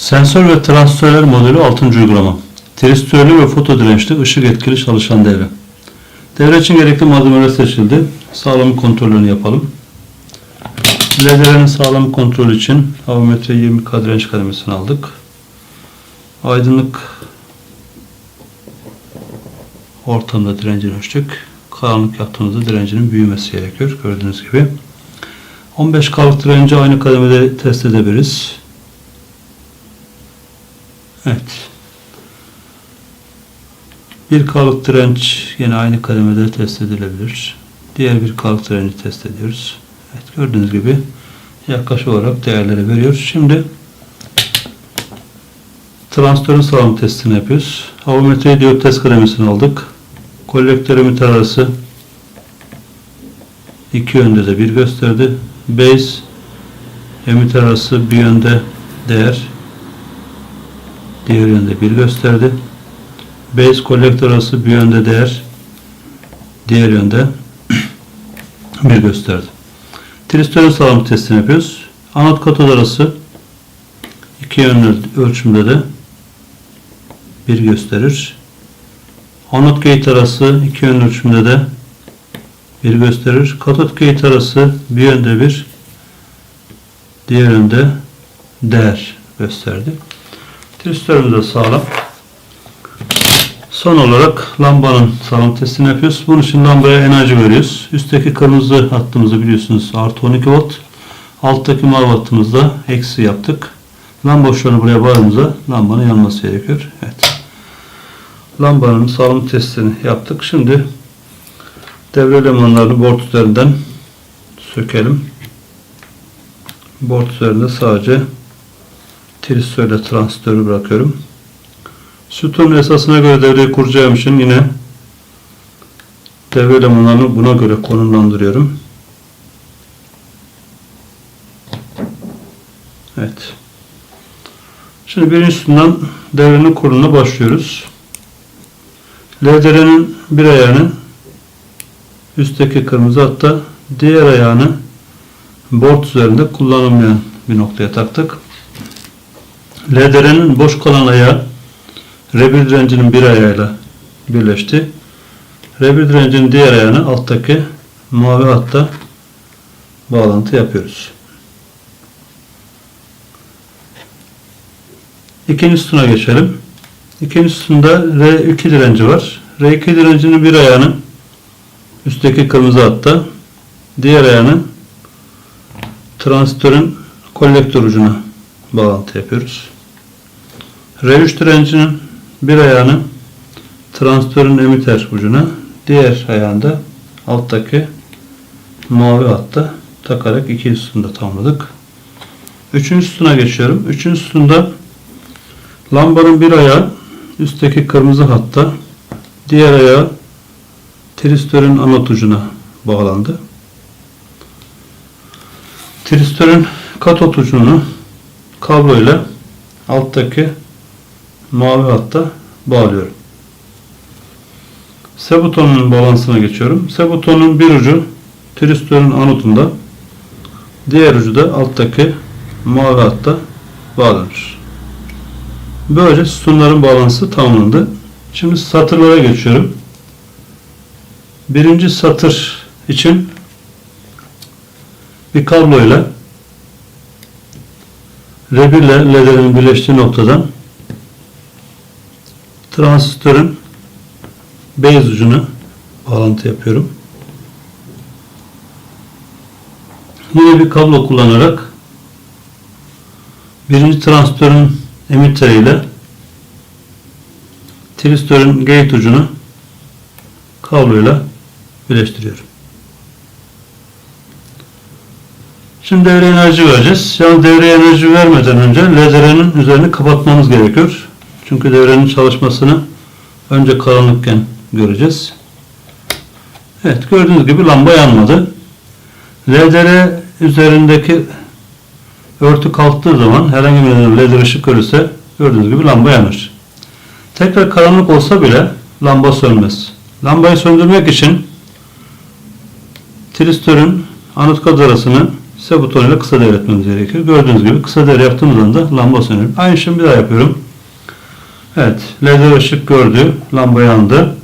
Sensör ve transistörler modülü 6. uygulama. Tristörlü ve foto dirençli ışık etkili çalışan devre. Devre için gerekli malzemeler seçildi. Sağlam kontrolünü yapalım. LED'lerin sağlam kontrolü için avometre 20K direnç kademesini aldık. Aydınlık ortamda direncini ölçtük. Karanlık yaptığımızda direncinin büyümesi gerekiyor. Gördüğünüz gibi. 15K'lık direnci aynı kademede test edebiliriz. Evet. 1K'lık direnç yine aynı kademede test edilebilir. Diğer 1K'lık direnci test ediyoruz. Evet gördüğünüz gibi yaklaşık olarak değerleri veriyor. Şimdi transistörün sağlam testini yapıyoruz. Avometre diyot test kademesini aldık. Kolektör emitter arası iki yönde de bir gösterdi. Base emitter arası bir yönde değer diğer yönde bir gösterdi. Base kolektör arası bir yönde değer diğer yönde bir gösterdi. Tristörün sağlam testini yapıyoruz. Anot katod arası iki yönlü ölçümde de bir gösterir. Anot gate arası iki yönlü ölçümde de bir gösterir. Katot gate arası bir yönde bir diğer yönde değer gösterdi. Tristörümüz de sağlam. Son olarak lambanın sağlam testini yapıyoruz. Bunun için lambaya enerji veriyoruz. Üstteki kırmızı hattımızı biliyorsunuz artı 12 volt. Alttaki mavi hattımızda eksi yaptık. Lamba uçlarını buraya bağladığımızda lambanın yanması gerekiyor. Evet. Lambanın sağlam testini yaptık. Şimdi devre elemanlarını board üzerinden sökelim. Board üzerinde sadece tristörle transistörü bırakıyorum. Sütunun esasına göre devreyi kuracağım için yine devre elemanlarını buna göre konumlandırıyorum. Evet. Şimdi birincisinden devrenin kuruluna başlıyoruz. LDR'nin bir ayağını üstteki kırmızı hatta diğer ayağını board üzerinde kullanılmayan bir noktaya taktık. LDR'nin boş kalan ayağı R1 direncinin bir ayağıyla birleşti. R1 direncinin diğer ayağını alttaki mavi hatta bağlantı yapıyoruz. İkinci sütuna geçelim. İkinci sütunda R2 direnci var. R2 direncinin bir ayağını üstteki kırmızı hatta diğer ayağını transistörün kolektör ucuna bağlantı yapıyoruz. R3 direncinin bir ayağını transistörün emitter ucuna diğer ayağında alttaki mavi hatta takarak iki sütunda tamamladık. Üçüncü sütuna geçiyorum. Üçüncü sütunda lambanın bir ayağı üstteki kırmızı hatta diğer ayağı tristörün anot ucuna bağlandı. Tristörün katot ucunu kabloyla alttaki mavi hatta bağlıyorum. S butonunun bağlantısına geçiyorum. S butonunun bir ucu tristörün anotunda diğer ucu da alttaki mavi hatta bağlanır. Böylece sütunların bağlantısı tamamlandı. Şimdi satırlara geçiyorum. Birinci satır için bir kabloyla R1 ile LED'lerin birleştiği noktadan transistörün beyaz ucuna bağlantı yapıyorum. Yine bir kablo kullanarak birinci transistörün emitteri ile transistörün gate ucunu kabloyla birleştiriyorum. Şimdi devreye enerji vereceğiz. Yani devreye enerji vermeden önce LDR'nin üzerini kapatmamız gerekiyor. Çünkü devrenin çalışmasını önce karanlıkken göreceğiz. Evet gördüğünüz gibi lamba yanmadı. LDR üzerindeki örtü kalktığı zaman herhangi bir nedenle LDR ışık görürse gördüğünüz gibi lamba yanır. Tekrar karanlık olsa bile lamba sönmez. Lambayı söndürmek için tristörün anot kad ise butonuyla kısa devre etmemiz gerekiyor. Gördüğünüz gibi kısa devre yaptığımız anda lamba sönüyor. Aynı işlemi bir daha yapıyorum. Evet, lazer ışık gördü, lamba yandı.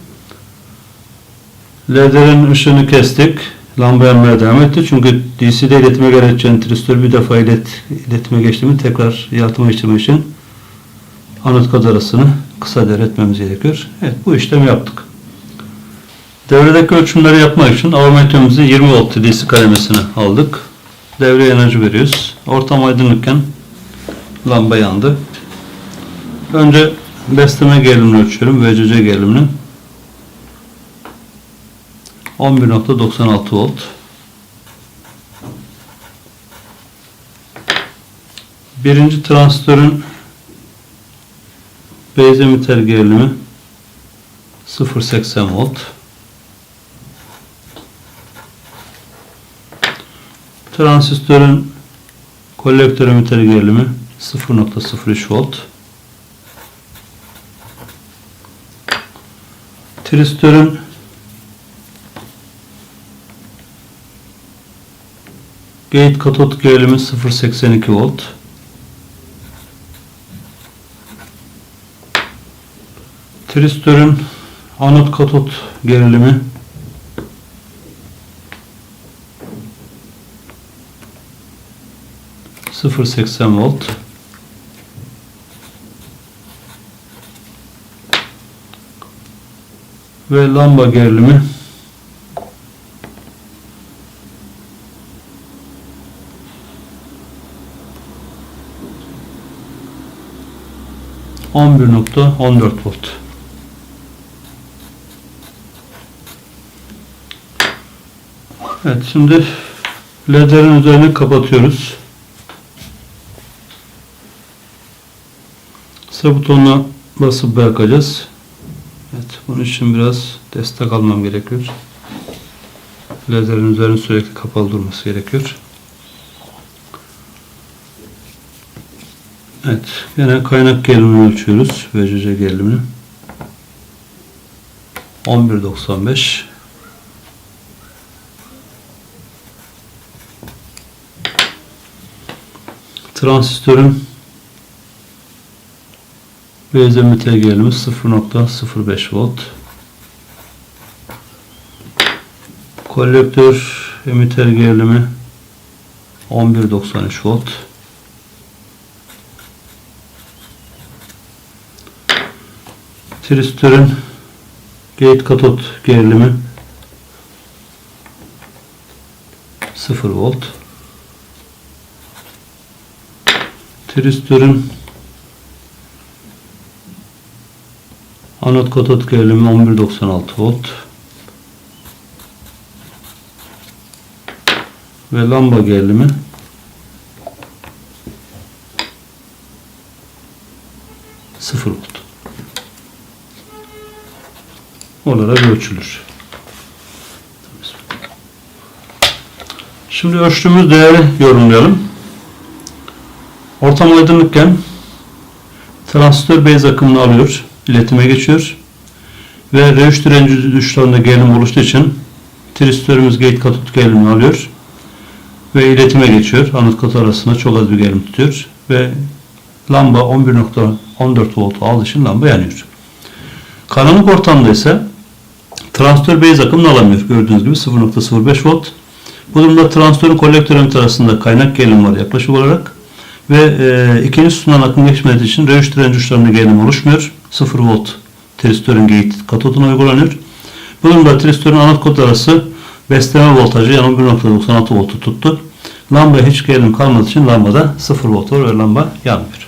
Lazerin ışığını kestik. Lamba yanmaya devam etti. Çünkü DC'de iletime gerekçen tristör bir defa ilet, iletime geçti mi tekrar yalıtıma geçirmek için anot kod arasını kısa devre etmemiz gerekiyor. Evet bu işlemi yaptık. Devredeki ölçümleri yapmak için avometremizi 20 volt DC kademesine aldık. Devreye enerji veriyoruz. Ortam aydınlıkken lamba yandı. Önce besleme gerilimini ölçüyorum. VCC gerilimini. 11.96 volt. Birinci transistörün base emitter gerilimi 0.80 volt. Transistörün kolektör emitter gerilimi 0.03 volt. Tristörün Gate katot gerilimi 0.82 volt. Tristörün anot katot gerilimi sıfır seksen volt. Ve lamba gerilimi 11.14 volt. Evet şimdi ledlerin üzerini kapatıyoruz. Kısa butonuna basıp bırakacağız. Evet bunun için biraz destek almam gerekiyor. Ledlerin üzerinin sürekli kapalı durması gerekiyor. Evet, yine kaynak gerilimini ölçüyoruz. VCC gerilimini. 11.95 Transistörün base emitter gerilimi 0.05 volt. Kolektör emitter gerilimi 11.93 volt. Tristörün gate katot gerilimi 0 volt. Tristörün anot katot gerilimi 11.96 volt. Ve lamba gerilimi 0 volt. olarak ölçülür. Şimdi ölçtüğümüz değeri yorumlayalım. Ortam aydınlıkken transistör base akımını alıyor, iletime geçiyor ve R3 direnci uçlarında gerilim oluştuğu için transistörümüz gate katot gerilimini alıyor ve iletime geçiyor. Anot katı arasında çok az bir gerilim tutuyor ve lamba 11.14 volt aldığı için lamba yanıyor. Karanlık ortamda ise transistör base akımını alamıyor. Gördüğünüz gibi 0.05 volt. Bu durumda transistörün kolektör arasında kaynak gerilim var yaklaşık olarak. Ve e, ikinci sütunan akım geçmediği için R3 direnci uçlarında gerilim oluşmuyor. 0 volt transistörün gate katoduna uygulanıyor. Bu durumda transistörün anot kod arası besleme voltajı yani 1.96 voltu tuttu. Lambaya hiç gerilim kalmadığı için lambada 0 volt var ve lamba yanmıyor.